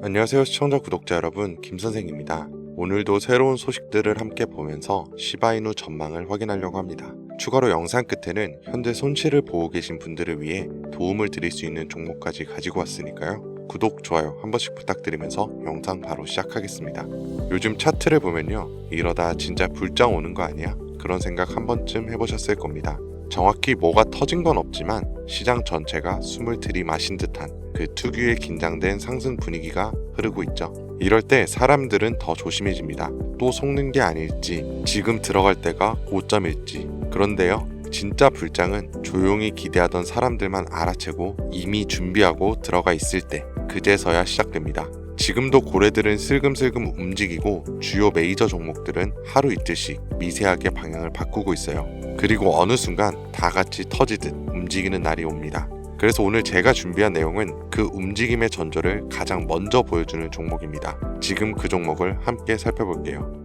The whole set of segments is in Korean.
안녕하세요 시청자 구독자 여러분 김선생입니다. 오늘도 새로운 소식들을 함께 보면서 시바이누 전망을 확인하려고 합니다. 추가로 영상 끝에는 현재 손실을 보고 계신 분들을 위해 도움을 드릴 수 있는 종목까지 가지고 왔으니까요. 구독, 좋아요 한 번씩 부탁드리면서 영상 바로 시작하겠습니다. 요즘 차트를 보면요. 이러다 진짜 불장 오는 거 아니야? 그런 생각 한 번쯤 해보셨을 겁니다. 정확히 뭐가 터진 건 없지만 시장 전체가 숨을 들이마신 듯한 그 특유의 긴장된 상승 분위기가 흐르고 있죠. 이럴 때 사람들은 더 조심해집니다. 또 속는 게 아닐지, 지금 들어갈 때가 고점일지. 그런데요, 진짜 불장은 조용히 기대하던 사람들만 알아채고 이미 준비하고 들어가 있을 때, 그제서야 시작됩니다. 지금도 고래들은 슬금슬금 움직이고 주요 메이저 종목들은 하루 이틀씩 미세하게 방향을 바꾸고 있어요. 그리고 어느 순간 다 같이 터지듯 움직이는 날이 옵니다. 그래서 오늘 제가 준비한 내용은 그 움직임의 전조를 가장 먼저 보여주는 종목입니다. 지금 그 종목을 함께 살펴볼게요.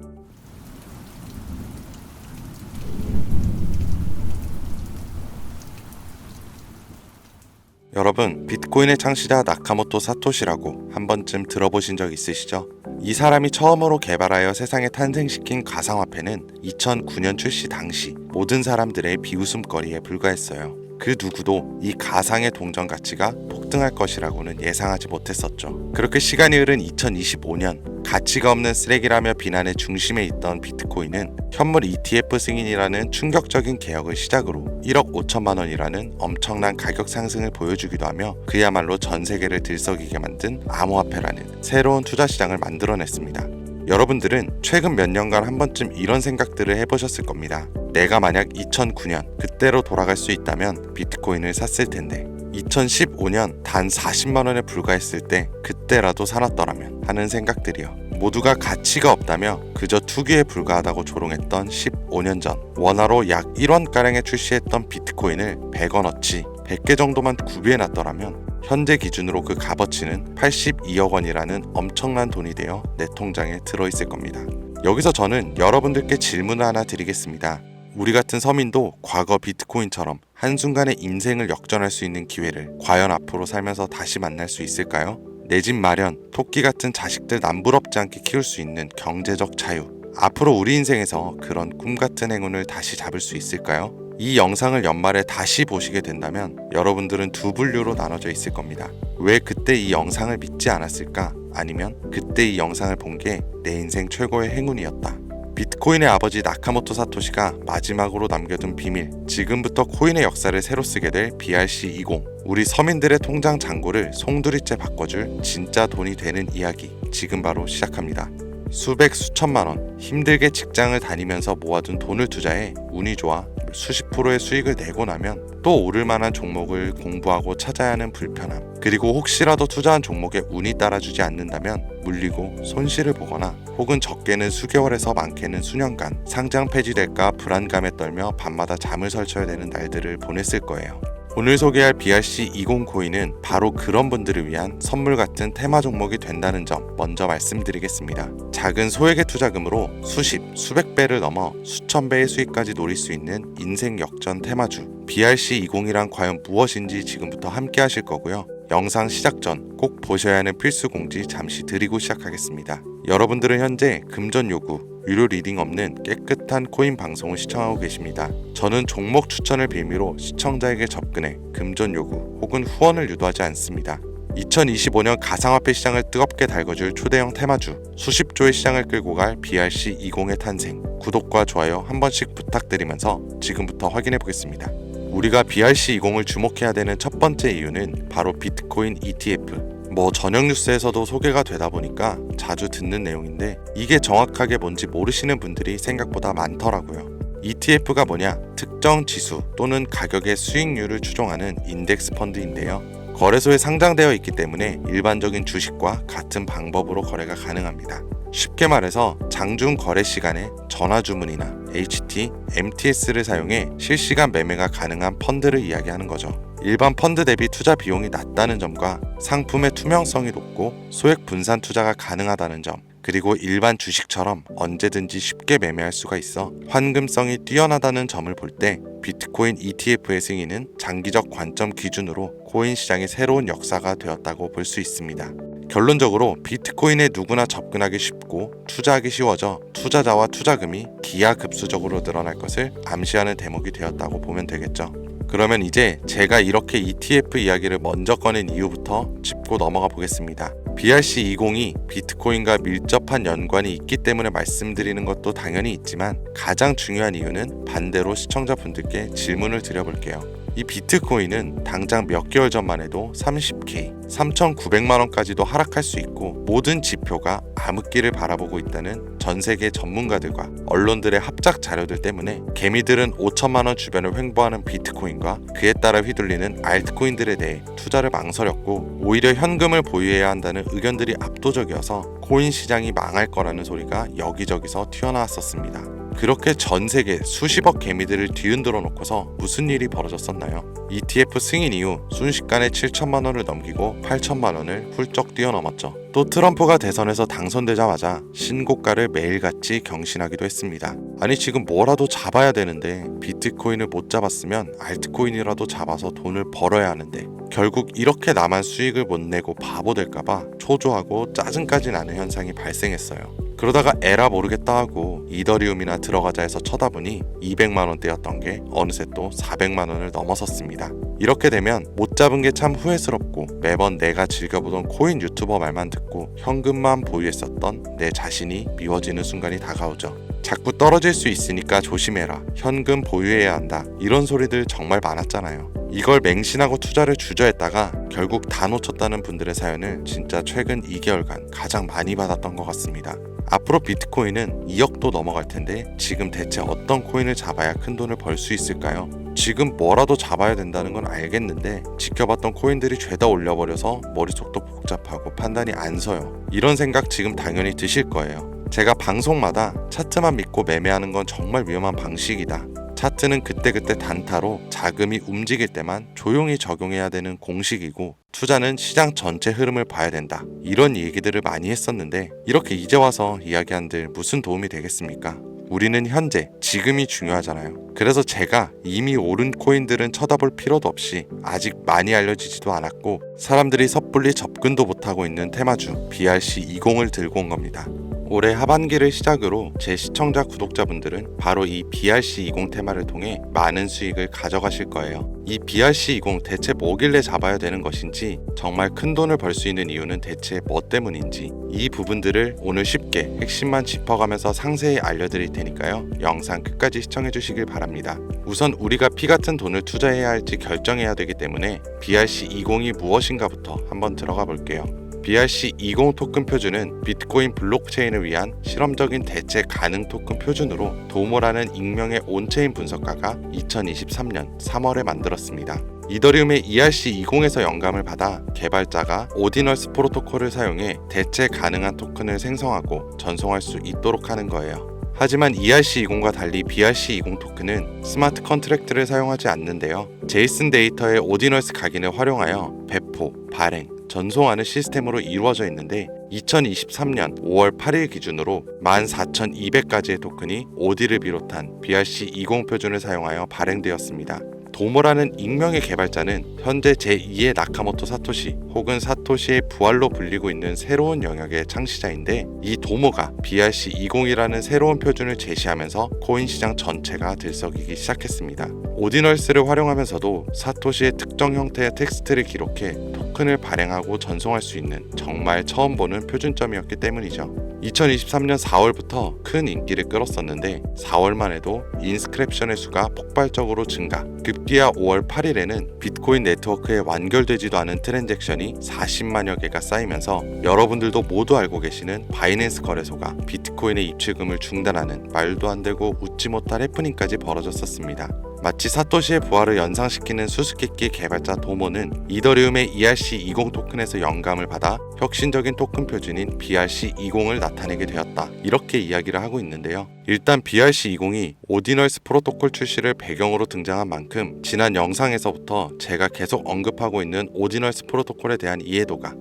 여러분, 비트코인의 창시자 나카모토 사토시라고 한 번쯤 들어보신 적 있으시죠? 이 사람이 처음으로 개발하여 세상에 탄생시킨 가상화폐는 2009년 출시 당시 모든 사람들의 비웃음거리에 불과했어요. 그 누구도 이 가상의 동전 가치가 폭등할 것이라고는 예상하지 못했었죠. 그렇게 시간이 흐른 2025년 가치가 없는 쓰레기라며 비난의 중심에 있던 비트코인은 현물 ETF 승인이라는 충격적인 개혁을 시작으로 1억 5천만 원이라는 엄청난 가격 상승을 보여주기도 하며 그야말로 전 세계를 들썩이게 만든 암호화폐라는 새로운 투자 시장을 만들어냈습니다. 여러분들은 최근 몇 년간 한 번쯤 이런 생각들을 해보셨을 겁니다. 내가 만약 2009년 그때로 돌아갈 수 있다면 비트코인을 샀을 텐데 2015년 단 40만 원에 불과했을 때 그때라도 사놨더라면 하는 생각들이요. 모두가 가치가 없다며 그저 투기에 불과하다고 조롱했던 15년 전 원화로 약 1원가량에 출시했던 비트코인을 100원어치 100개 정도만 구비해 놨더라면 현재 기준으로 그 값어치는 82억 원이라는 엄청난 돈이 되어 내 통장에 들어있을 겁니다. 여기서 저는 여러분들께 질문을 하나 드리겠습니다. 우리 같은 서민도 과거 비트코인처럼 한순간에 인생을 역전할 수 있는 기회를 과연 앞으로 살면서 다시 만날 수 있을까요? 내 집 마련, 토끼 같은 자식들 남부럽지 않게 키울 수 있는 경제적 자유. 앞으로 우리 인생에서 그런 꿈 같은 행운을 다시 잡을 수 있을까요? 이 영상을 연말에 다시 보시게 된다면 여러분들은 두 분류로 나눠져 있을 겁니다. 왜 그때 이 영상을 믿지 않았을까? 아니면 그때 이 영상을 본 게 내 인생 최고의 행운이었다. 비트코인의 아버지 나카모토 사토시가 마지막으로 남겨둔 비밀. 지금부터 코인의 역사를 새로 쓰게 될 BRC20. 우리 서민들의 통장 잔고를 송두리째 바꿔줄 진짜 돈이 되는 이야기. 지금 바로 시작합니다. 수백 수천만 원 힘들게 직장을 다니면서 모아둔 돈을 투자해 운이 좋아 수십 프로의 수익을 내고 나면 또 오를 만한 종목을 공부하고 찾아야 하는 불편함 그리고 혹시라도 투자한 종목에 운이 따라주지 않는다면 물리고 손실을 보거나 혹은 적게는 수개월에서 많게는 수년간 상장 폐지될까 불안감에 떨며 밤마다 잠을 설쳐야 되는 날들을 보냈을 거예요. 오늘 소개할 BRC20 코인은 바로 그런 분들을 위한 선물 같은 테마 종목이 된다는 점 먼저 말씀드리겠습니다. 작은 소액의 투자금으로 수십, 수백 배를 넘어 수천 배의 수익까지 노릴 수 있는 인생 역전 테마주 BRC20이란 과연 무엇인지 지금부터 함께 하실 거고요. 영상 시작 전 꼭 보셔야 하는 필수 공지 잠시 드리고 시작하겠습니다. 여러분들은 현재 금전 요구, 유료 리딩 없는 깨끗한 코인 방송을 시청하고 계십니다. 저는 종목 추천을 빌미로 시청자에게 접근해 금전 요구 혹은 후원을 유도하지 않습니다. 2025년 가상화폐 시장을 뜨겁게 달궈줄 초대형 테마주 수십 조의 시장을 끌고 갈 BRC20의 탄생 구독과 좋아요 한 번씩 부탁드리면서 지금부터 확인해 보겠습니다. 우리가 BRC20을 주목해야 되는 첫 번째 이유는 바로 비트코인 ETF 뭐 저녁 뉴스에서도 소개가 되다 보니까 자주 듣는 내용인데 이게 정확하게 뭔지 모르시는 분들이 생각보다 많더라고요. ETF가 뭐냐? 특정 지수 또는 가격의 수익률을 추종하는 인덱스 펀드인데요. 거래소에 상장되어 있기 때문에 일반적인 주식과 같은 방법으로 거래가 가능합니다. 쉽게 말해서 장중 거래 시간에 전화 주문이나 HT, MTS를 사용해 실시간 매매가 가능한 펀드를 이야기하는 거죠. 일반 펀드 대비 투자 비용이 낮다는 점과 상품의 투명성이 높고 소액 분산 투자가 가능하다는 점, 그리고 일반 주식처럼 언제든지 쉽게 매매할 수가 있어 환금성이 뛰어나다는 점을 볼 때 비트코인 ETF의 승인은 장기적 관점 기준으로 코인 시장의 새로운 역사가 되었다고 볼 수 있습니다. 결론적으로 비트코인에 누구나 접근하기 쉽고 투자하기 쉬워져 투자자와 투자금이 기하급수적으로 늘어날 것을 암시하는 대목이 되었다고 보면 되겠죠. 그러면 이제 제가 이렇게 ETF 이야기를 먼저 꺼낸 이유부터 짚고 넘어가 보겠습니다. BRC20이 비트코인과 밀접한 연관이 있기 때문에 말씀드리는 것도 당연히 있지만 가장 중요한 이유는 반대로 시청자분들께 질문을 드려볼게요. 이 비트코인은 당장 몇 개월 전만 해도 30K, 3,900만 원까지도 하락할 수 있고 모든 지표가 암흑기를 바라보고 있다는 전 세계 전문가들과 언론들의 합작 자료들 때문에 개미들은 5천만 원 주변을 횡보하는 비트코인과 그에 따라 휘둘리는 알트코인들에 대해 투자를 망설였고 오히려 현금을 보유해야 한다는 의견들이 압도적이어서 코인 시장이 망할 거라는 소리가 여기저기서 튀어나왔었습니다. 그렇게 전 세계 수십억 개미들을 뒤흔들어 놓고서 무슨 일이 벌어졌었나요? ETF 승인 이후 순식간에 7천만 원을 넘기고 8천만 원을 훌쩍 뛰어넘었죠. 또 트럼프가 대선에서 당선되자마자 신고가를 매일같이 경신하기도 했습니다. 아니 지금 뭐라도 잡아야 되는데 비트코인을 못 잡았으면 알트코인이라도 잡아서 돈을 벌어야 하는데 결국 이렇게 나만 수익을 못 내고 바보 될까봐 초조하고 짜증까지 나는 현상이 발생했어요. 그러다가 에라 모르겠다 하고 이더리움이나 들어가자 해서 쳐다보니 200만 원대였던 게 어느새 또 400만 원을 넘어섰습니다. 이렇게 되면 못 잡은 게 참 후회스럽고 매번 내가 즐겨보던 코인 유튜버 말만 듣고 현금만 보유했었던 내 자신이 미워지는 순간이 다가오죠. 자꾸 떨어질 수 있으니까 조심해라. 현금 보유해야 한다. 이런 소리들 정말 많았잖아요. 이걸 맹신하고 투자를 주저했다가 결국 다 놓쳤다는 분들의 사연을 진짜 최근 2개월간 가장 많이 받았던 것 같습니다. 앞으로 비트코인은 2억도 넘어갈 텐데 지금 대체 어떤 코인을 잡아야 큰 돈을 벌 수 있을까요? 지금 뭐라도 잡아야 된다는 건 알겠는데 지켜봤던 코인들이 죄다 올려버려서 머릿속도 복잡하고 판단이 안 서요. 이런 생각 지금 당연히 드실 거예요. 제가 방송마다 차트만 믿고 매매하는 건 정말 위험한 방식이다. 차트는 그때그때 단타로 자금이 움직일 때만 조용히 적용해야 되는 공식이고 투자는 시장 전체 흐름을 봐야 된다. 이런 얘기들을 많이 했었는데 이렇게 이제 와서 이야기한들 무슨 도움이 되겠습니까? 우리는 현재, 지금이 중요하잖아요. 그래서 제가 이미 오른 코인들은 쳐다볼 필요도 없이 아직 많이 알려지지도 않았고 사람들이 섣불리 접근도 못하고 있는 테마주 BRC20을 들고 온 겁니다. 올해 하반기를 시작으로 제 시청자 구독자분들은 바로 이 BRC20 테마를 통해 많은 수익을 가져가실 거예요. 이 BRC20 대체 뭐길래 잡아야 되는 것인지 정말 큰 돈을 벌 수 있는 이유는 대체 뭐 때문인지 이 부분들을 오늘 쉽게 핵심만 짚어가면서 상세히 알려드릴 테니까요. 영상 끝까지 시청해 주시길 바랍니다. 우선 우리가 피 같은 돈을 투자해야 할지 결정해야 되기 때문에 BRC20이 무엇인가부터 한번 들어가 볼게요. BRC20 토큰 표준은 비트코인 블록체인을 위한 실험적인 대체 가능 토큰 표준으로 도모라는 익명의 온체인 분석가가 2023년 3월에 만들었습니다. 이더리움의 ERC20에서 영감을 받아 개발자가 오디널스 프로토콜을 사용해 대체 가능한 토큰을 생성하고 전송할 수 있도록 하는 거예요. 하지만 ERC20과 달리 BRC20 토큰은 스마트 컨트랙트를 사용하지 않는데요. 제이슨 데이터의 오디널스 각인을 활용하여 배포, 발행, 전송하는 시스템으로 이루어져 있는데 2023년 5월 8일 기준으로 14,200가지의 토큰이 오디를 비롯한 BRC20 표준을 사용하여 발행되었습니다. 도모라는 익명의 개발자는 현재 제2의 나카모토 사토시 혹은 사토시의 부활로 불리고 있는 새로운 영역의 창시자인데 이 도모가 BRC20이라는 새로운 표준을 제시하면서 코인 시장 전체가 들썩이기 시작했습니다. 오디널스를 활용하면서도 사토시의 특정 형태의 텍스트를 기록해 토큰을 발행하고 전송할 수 있는 정말 처음 보는 표준점이었기 때문이죠. 2023년 4월부터 큰 인기를 끌었었는데 4월만 해도 인스크랩션의 수가 폭발적으로 증가. 급기야 5월 8일에는 비트코인 네트워크에 완결되지도 않은 트랜잭션이 40만여 개가 쌓이면서 여러분들도 모두 알고 계시는 바이낸스 거래소가 비트코인의 입출금을 중단하는 말도 안 되고 웃지 못할 해프닝까지 벌어졌었습니다. 마치 사토시의 부활을 연상시키는 수수께끼 개발자 도모는 이더리움의 ERC20 토큰에서 영감을 받아 혁신적인 토큰 표준인 BRC20을 나타내게 되었다. 이렇게 이야기를 하고 있는데요. 일단 BRC20이 오디널스 프로토콜 출시를 배경으로 등장한 만큼 지난 영상에서부터 제가 계속 언급하고 있는 오디널스 프로토콜에 대한 이해도가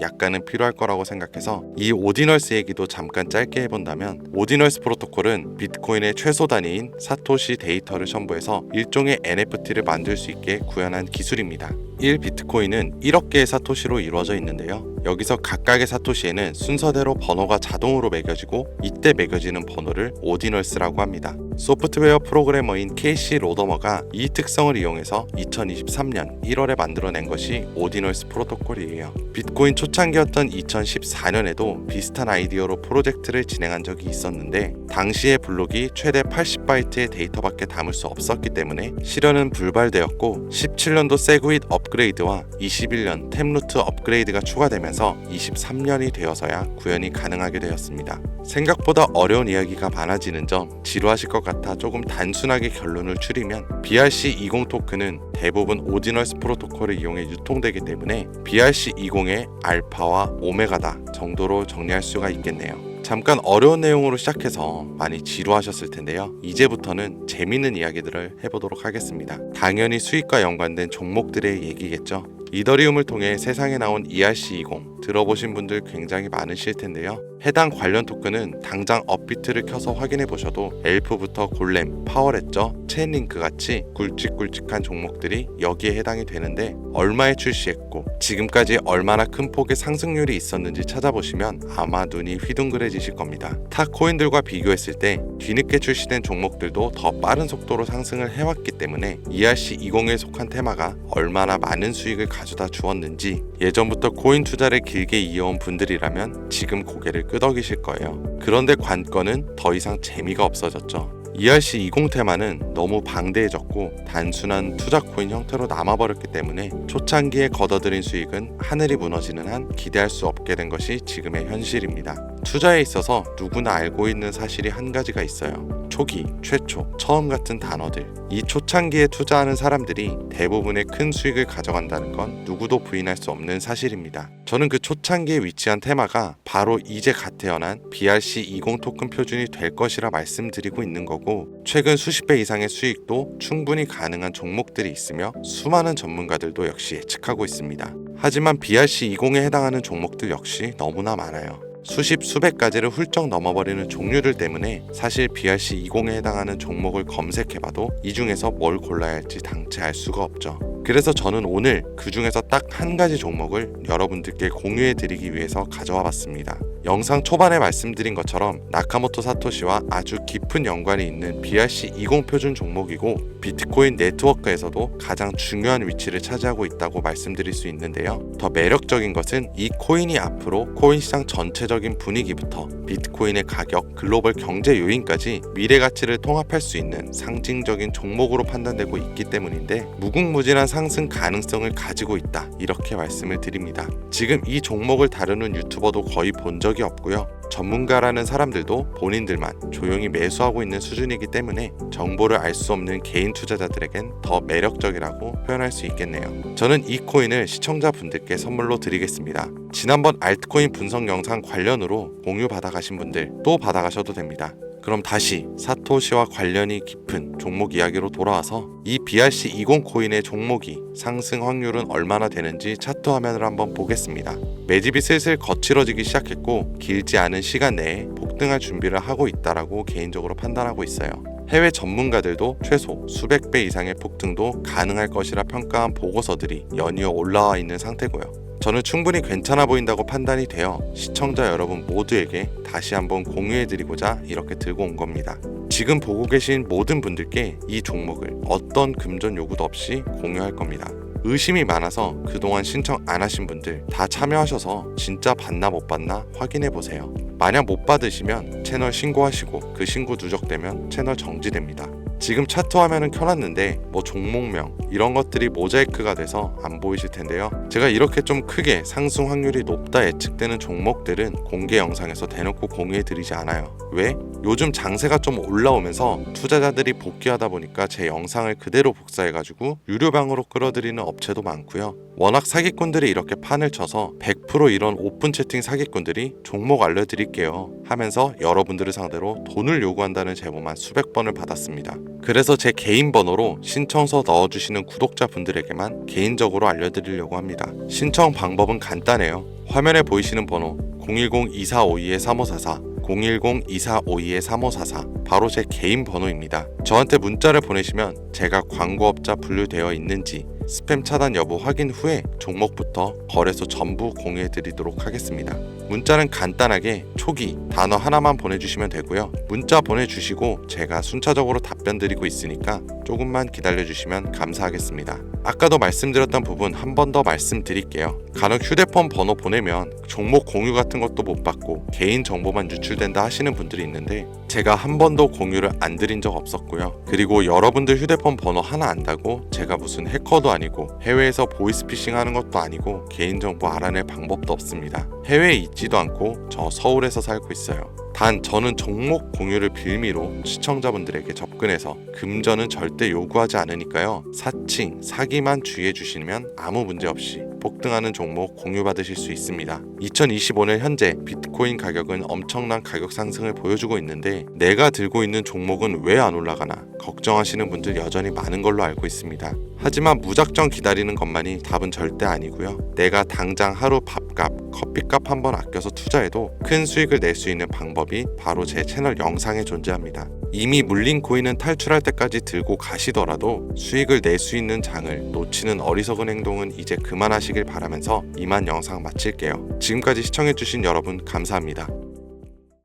약간은 필요할 거라고 생각해서 이 오디널스 얘기도 잠깐 짧게 해본다면 오디널스 프로토콜은 비트코인의 최소 단위인 사토시 데이터를 첨부해서 일종의 NFT를 만들 수 있게 구현한 기술입니다. 1 비트코인은 1억 개의 사토시로 이루어져 있는데요. 여기서 각각의 사토시에는 순서대로 번호가 자동으로 매겨지고 이때 매겨지는 번호를 오디널스라고 합니다. 소프트웨어 프로그래머인 케이시 로더머가 이 특성을 이용해서 2023년 1월에 만들어낸 것이 오디널스 프로토콜이에요. 비트코인 초창기였던 2014년에도 비슷한 아이디어로 프로젝트를 진행한 적이 있었는데 당시의 블록이 최대 80바이트의 데이터밖에 담을 수 없었기 때문에 실현은 불발되었고 17년도 세그윗 업 그레이드와 21년 템루트 업그레이드가 추가되면서 23년이 되어서야 구현이 가능하게 되었습니다. 생각보다 어려운 이야기가 많아지는 점 지루하실 것 같아 조금 단순하게 결론을 추리면 BRC20 토큰은 대부분 오디널스 프로토콜을 이용해 유통되기 때문에 BRC20의 알파와 오메가다 정도로 정리할 수가 있겠네요. 잠깐 어려운 내용으로 시작해서 많이 지루하셨을 텐데요. 이제부터는 재밌는 이야기들을 해보도록 하겠습니다. 당연히 수익과 연관된 종목들의 얘기겠죠. 이더리움을 통해 세상에 나온 ERC20 들어보신 분들 굉장히 많으실 텐데요. 해당 관련 토큰은 당장 업비트를 켜서 확인해 보셔도 엘프부터 골렘, 파워레저, 체인링크 같이 굵직굵직한 종목들이 여기에 해당이 되는데 얼마에 출시했고 지금까지 얼마나 큰 폭의 상승률이 있었는지 찾아보시면 아마 눈이 휘둥그레지실 겁니다. 타 코인들과 비교했을 때 뒤늦게 출시된 종목들도 더 빠른 속도로 상승을 해왔기 때문에 ERC20에 속한 테마가 얼마나 많은 수익을 가져다 주었는지 예전부터 코인 투자를 길게 이어온 분들이라면 지금 고개를 끄덕이실 거예요. 그런데 관건은 더 이상 재미가 없어졌죠. ERC20 테마는 너무 방대해졌고 단순한 투자 코인 형태로 남아버렸기 때문에 초창기에 걷어들인 수익은 하늘이 무너지는 한 기대할 수 없게 된 것이 지금의 현실입니다. 투자에 있어서 누구나 알고 있는 사실이 한 가지가 있어요. 초기, 최초, 처음 같은 단어들. 이 초창기에 투자하는 사람들이 대부분의 큰 수익을 가져간다는 건 누구도 부인할 수 없는 사실입니다. 저는 그 초창기에 위치한 테마가 바로 이제 갓 태어난 BRC20 토큰 표준이 될 것이라 말씀드리고 있는 거고 최근 수십 배 이상의 수익도 충분히 가능한 종목들이 있으며 수많은 전문가들도 역시 예측하고 있습니다. 하지만 BRC20에 해당하는 종목들 역시 너무나 많아요. 수십 수백 가지를 훌쩍 넘어버리는 종류들 때문에 사실 BRC20에 해당하는 종목을 검색해봐도 이 중에서 뭘 골라야 할지 당체 알 수가 없죠. 그래서 저는 오늘 그 중에서 딱 한 가지 종목을 여러분들께 공유해 드리기 위해서 가져와 봤습니다. 영상 초반에 말씀드린 것처럼 나카모토 사토시와 아주 깊은 연관이 있는 BRC20 표준 종목이고 비트코인 네트워크에서도 가장 중요한 위치를 차지하고 있다고 말씀드릴 수 있는데요. 더 매력적인 것은 이 코인이 앞으로 코인 시장 전체적인 분위기부터 비트코인의 가격, 글로벌 경제 요인까지 미래 가치를 통합할 수 있는 상징적인 종목으로 판단되고 있기 때문인데 무궁무진한 상승 가능성을 가지고 있다. 이렇게 말씀을 드립니다. 지금 이 종목을 다루는 유튜버도 거의 본적 이 없고요. 전문가라는 사람들도 본인들만 조용히 매수하고 있는 수준이기 때문에 정보를 알 수 없는 개인 투자자들에겐 더 매력적이라고 표현할 수 있겠네요. 저는 이 코인을 시청자분들께 선물로 드리겠습니다. 지난번 알트코인 분석 영상 관련으로 공유 받아가신 분들 또 받아가셔도 됩니다. 그럼 다시 사토시와 관련이 깊은 종목 이야기로 돌아와서 이 BRC20 코인의 종목이 상승 확률은 얼마나 되는지 차트 화면을 한번 보겠습니다. 매집이 슬슬 거칠어지기 시작했고 길지 않은 시간 내에 폭등할 준비를 하고 있다라고 개인적으로 판단하고 있어요. 해외 전문가들도 최소 수백 배 이상의 폭등도 가능할 것이라 평가한 보고서들이 연이어 올라와 있는 상태고요. 저는 충분히 괜찮아 보인다고 판단이 되어 시청자 여러분 모두에게 다시 한번 공유해드리고자 이렇게 들고 온 겁니다. 지금 보고 계신 모든 분들께 이 종목을 어떤 금전 요구도 없이 공유할 겁니다. 의심이 많아서 그동안 신청 안 하신 분들 다 참여하셔서 진짜 받나 못 받나 확인해 보세요. 만약 못 받으시면 채널 신고하시고 그 신고 누적되면 채널 정지됩니다. 지금 차트 화면은 켜놨는데 뭐 종목명 이런 것들이 모자이크가 돼서 안 보이실 텐데요. 제가 이렇게 좀 크게 상승 확률이 높다 예측되는 종목들은 공개 영상에서 대놓고 공유해 드리지 않아요. 왜? 요즘 장세가 좀 올라오면서 투자자들이 복귀하다 보니까 제 영상을 그대로 복사해가지고 유료방으로 끌어들이는 업체도 많고요. 워낙 사기꾼들이 이렇게 판을 쳐서 100% 이런 오픈 채팅 사기꾼들이 종목 알려드릴게요 하면서 여러분들을 상대로 돈을 요구한다는 제보만 수백 번을 받았습니다. 그래서 제 개인 번호로 신청서 넣어주시는 구독자분들에게만 개인적으로 알려드리려고 합니다. 신청 방법은 간단해요. 화면에 보이시는 번호 010-2452-3544 010-2452-3544 바로 제 개인 번호입니다. 저한테 문자를 보내시면 제가 광고업자 분류되어 있는지 스팸 차단 여부 확인 후에 종목부터 거래소 전부 공유해 드리도록 하겠습니다. 문자는 간단하게 초기 단어 하나만 보내주시면 되고요. 문자 보내주시고 제가 순차적으로 답변 드리고 있으니까 조금만 기다려주시면 감사하겠습니다. 아까도 말씀드렸던 부분 한 번 더 말씀드릴게요. 간혹 휴대폰 번호 보내면 종목 공유 같은 것도 못 받고 개인 정보만 유출된다 하시는 분들이 있는데 제가 한번 도 공유를 안 드린 적 없었고요. 그리고 여러분들 휴대폰 번호 하나 안다고 제가 무슨 해커도 아니고 해외에서 보이스피싱 하는 것도 아니고 개인정보 알아낼 방법도 없습니다. 해외에 있지도 않고 저 서울에서 살고 있어요. 단 저는 종목 공유를 빌미로 시청자분들에게 접근해서 금전은 절대 요구하지 않으니까요. 사칭, 사기만 주의해 주시면 아무 문제 없이 폭등하는 종목 공유받으실 수 있습니다. 2025년 현재 비트코인 가격은 엄청난 가격 상승을 보여주고 있는데 내가 들고 있는 종목은 왜 안 올라가나 걱정하시는 분들 여전히 많은 걸로 알고 있습니다. 하지만 무작정 기다리는 것만이 답은 절대 아니고요. 내가 당장 하루 밥값, 커피값 한번 아껴서 투자해도 큰 수익을 낼 수 있는 방법이 바로 제 채널 영상에 존재합니다. 이미 물린 코인은 탈출할 때까지 들고 가시더라도 수익을 낼 수 있는 장을 놓치는 어리석은 행동은 이제 그만하시길 바라면서 이만 영상 마칠게요. 지금까지 시청해주신 여러분 감사합니다.